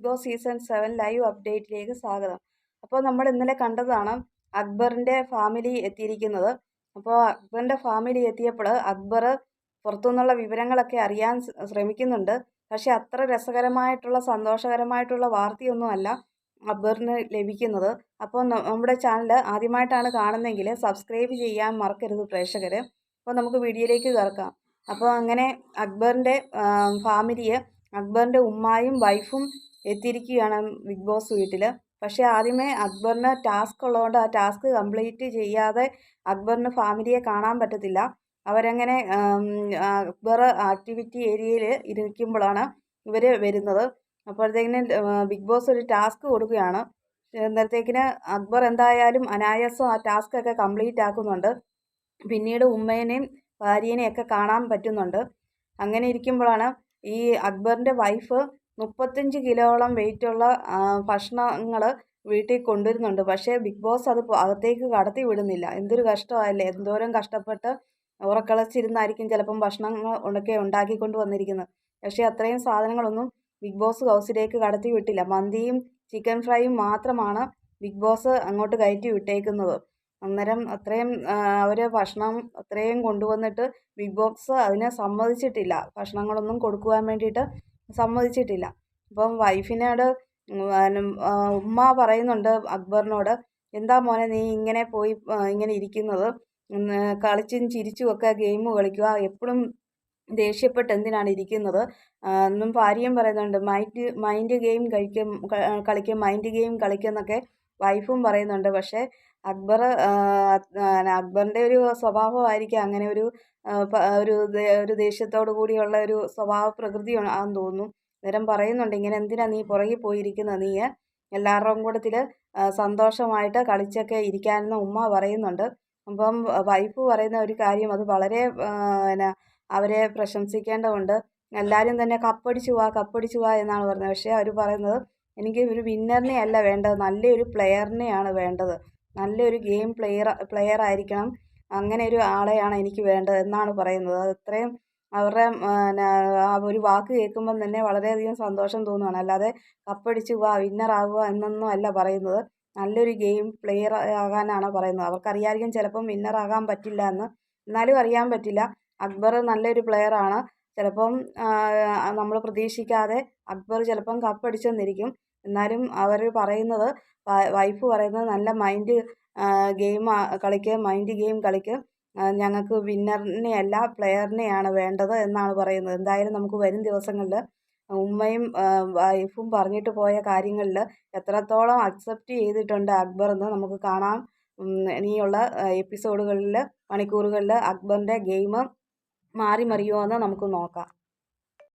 Bigg Boss season seven live അപ്ഡേറ്റിലേക്ക് സ്വാഗതം. അപ്പോൾ നമ്മൾ ഇന്നലെ കണ്ടതാണ് അക്ബറിന്റെ ഫാമിലി എത്തിയിരിക്കുന്നത്. അപ്പോൾ അക്ബറിന്റെ ഫാമിലി എത്തിയപ്പോൾ അക്ബർ പുറത്തുനിന്നുള്ള വിവരങ്ങളൊക്കെ അറിയാൻ ശ്രമിക്കുന്നുണ്ട്. പക്ഷേ അത്ര രസകരമായിട്ടുള്ള സന്തോഷകരമായിട്ടുള്ള വാർത്തയൊന്നുമല്ല അക്ബറിന് ലഭിക്കുന്നത്. അപ്പോൾ നമ്മുടെ ചാനൽ ആദ്യമായിട്ടാണ് കാണുന്നതെങ്കിൽ സബ്സ്ക്രൈബ് ചെയ്യാൻ മറക്കരുത് പ്രേക്ഷകർ അപ്പോൾ നമുക്ക് വീഡിയോയിലേക്ക് കയറക്കാം അപ്പോൾ അങ്ങനെ അക്ബറിന്റെ ഫാമിലിയെ അക്ബറിന്റെ ഉമ്മായും വൈഫും എത്തിയിരിക്കുകയാണ് ബിഗ് ബോസ് വീട്ടിൽ പക്ഷേ ആദ്യമേ അക്ബറിന് ടാസ്ക് ഉള്ളതുകൊണ്ട് ആ ടാസ്ക് കംപ്ലീറ്റ് ചെയ്യാതെ അക്ബറിന് ഫാമിലിയെ കാണാൻ പറ്റത്തില്ല. അവരങ്ങനെ അക്ബർ ആക്ടിവിറ്റി ഏരിയയിൽ ഇരിക്കുമ്പോഴാണ് ഇവർ വരുന്നത്. അപ്പോഴത്തേക്കിന് ബിഗ് ബോസ് ഒരു ടാസ്ക് കൊടുക്കുകയാണ്. അന്നേരത്തേക്കിന് അക്ബർ എന്തായാലും അനായാസം ആ ടാസ്ക് ഒക്കെ കംപ്ലീറ്റ് ആക്കുന്നുണ്ട്. പിന്നീട് ഉമ്മേനെയും ഭാര്യേനെയും ഒക്കെ കാണാൻ പറ്റുന്നുണ്ട്. അങ്ങനെ ഇരിക്കുമ്പോഴാണ് ഈ അക്ബറിന്റെ വൈഫ് മുപ്പത്തഞ്ച് കിലോളം വെയിറ്റുള്ള ഭക്ഷണങ്ങൾ വീട്ടിൽ കൊണ്ടുവരുന്നുണ്ട്. പക്ഷേ ബിഗ് ബോസ് അത് അകത്തേക്ക് കടത്തി വിടുന്നില്ല. എന്തൊരു കഷ്ടമല്ലേ എന്തോരം കഷ്ടപ്പെട്ട് ഉറക്കളച്ചിരുന്നായിരിക്കും ചിലപ്പം ഭക്ഷണങ്ങൾ ഒക്കെ ഉണ്ടാക്കിക്കൊണ്ട് വന്നിരിക്കുന്നത്. പക്ഷേ അത്രയും സാധനങ്ങളൊന്നും ബിഗ് ബോസ് ഹൗസിലേക്ക് കടത്തി വിട്ടില്ല. മന്തിയും ചിക്കൻ ഫ്രൈയും മാത്രമാണ് ബിഗ് ബോസ് അങ്ങോട്ട് കയറ്റി വിട്ടേക്കുന്നത്. അന്നേരം അത്രയും അവർ ഭക്ഷണം അത്രയും കൊണ്ടുവന്നിട്ട് ബിഗ് ബോസ് അതിനെ സമ്മതിച്ചിട്ടില്ല. ഭക്ഷണങ്ങളൊന്നും കൊടുക്കുവാൻ വേണ്ടിയിട്ട് സമ്മതിച്ചിട്ടില്ല. അപ്പം വൈഫിനോട് ഉമ്മ പറയുന്നുണ്ട് അക്ബറിനോട് എന്താ മോനെ നീ ഇങ്ങനെ പോയി ഇങ്ങനെ ഇരിക്കുന്നത്? കളിച്ചും ചിരിച്ചും ഒക്കെ ഗെയിം കളിക്കുക. എപ്പോഴും ദേഷ്യപ്പെട്ട് എന്തിനാണ് ഇരിക്കുന്നത്? എന്നും ഭാര്യയും പറയുന്നുണ്ട് മൈൻഡ് മൈൻഡ് ഗെയിം കഴിക്കും കളിക്കും മൈൻഡ് ഗെയിം കളിക്കുന്നൊക്കെ വൈഫും പറയുന്നുണ്ട്. പക്ഷേ അക്ബർ അക്ബറിന്റെ ഒരു സ്വഭാവമായിരിക്കാം അങ്ങനെ ഒരു ഒരു ഒരു ദേഷ്യത്തോടു കൂടിയുള്ള ഒരു സ്വഭാവ പ്രകൃതി ആണെന്ന് തോന്നുന്നു. അന്നേരം പറയുന്നുണ്ട് ഇങ്ങനെ എന്തിനാ നീ പുറകിൽ പോയിരിക്കുന്നത് നീ എല്ലാവരുടെയും കൂട്ടത്തിൽ സന്തോഷമായിട്ട് കളിച്ചൊക്കെ ഇരിക്കാനെന്ന് ഉമ്മ പറയുന്നുണ്ട്. അപ്പം വൈഫ് പറയുന്ന ഒരു കാര്യം അത് വളരെ പിന്നെ അവരെ പ്രശംസിക്കേണ്ടതുണ്ട്. എല്ലാവരും തന്നെ കപ്പടിച്ചു വാ കപ്പടിച്ചു വാ എന്നാണ് പറയുന്നത് പക്ഷേ അവർ പറയുന്നത് എനിക്ക് ഒരു വിന്നറിനെ അല്ല വേണ്ടത്. നല്ലൊരു പ്ലെയറിനെയാണ് വേണ്ടത്. നല്ലൊരു ഗെയിം പ്ലെയർ പ്ലെയർ ആയിരിക്കണം. അങ്ങനെ ഒരു ആളെയാണ് എനിക്ക് വേണ്ടത് എന്നാണ് പറയുന്നത്. അത് അത്രയും അവരുടെ ആ ഒരു വാക്ക് കേൾക്കുമ്പം തന്നെ വളരെയധികം സന്തോഷം തോന്നുകയാണ് അല്ലാതെ കപ്പടിച്ച് വാ വിന്നർ ആവുക എന്നൊന്നും അല്ല പറയുന്നത്. നല്ലൊരു ഗെയിം പ്ലെയർ ആകാനാണ് പറയുന്നത്. അവർക്കറിയായിരിക്കും ചിലപ്പം വിന്നർ ആകാൻ പറ്റില്ല എന്ന്. എന്നാലും അറിയാൻ പറ്റില്ല. അക്ബർ നല്ലൊരു പ്ലെയറാണ് ചിലപ്പം നമ്മൾ പ്രതീക്ഷിക്കാതെ അക്ബർ ചിലപ്പം കപ്പടിച്ചെന്നിരിക്കും. എന്നാലും അവർ പറയുന്നത് വൈഫ് പറയുന്നത് നല്ല മൈൻഡ് ഗെയിം കളിക്ക് മൈൻഡ് ഗെയിം കളിക്ക് ഞങ്ങൾക്ക് വിന്നറിനെ അല്ല പ്ലെയറിനെയാണ് വേണ്ടത് എന്നാണ് പറയുന്നത്. എന്തായാലും നമുക്ക് വരും ദിവസങ്ങളിൽ ഉമ്മയും വൈഫും പറഞ്ഞിട്ട് പോയ കാര്യങ്ങളിൽ എത്രത്തോളം അക്സെപ്റ്റ് ചെയ്തിട്ടുണ്ട് അക്ബർ എന്ന് നമുക്ക് കാണാം. ഇനിയുള്ള എപ്പിസോഡുകളിൽ മണിക്കൂറുകളിൽ അക്ബറിന്റെ ഗെയിം മാറി മറിയുമോ എന്ന് നമുക്ക് നോക്കാം.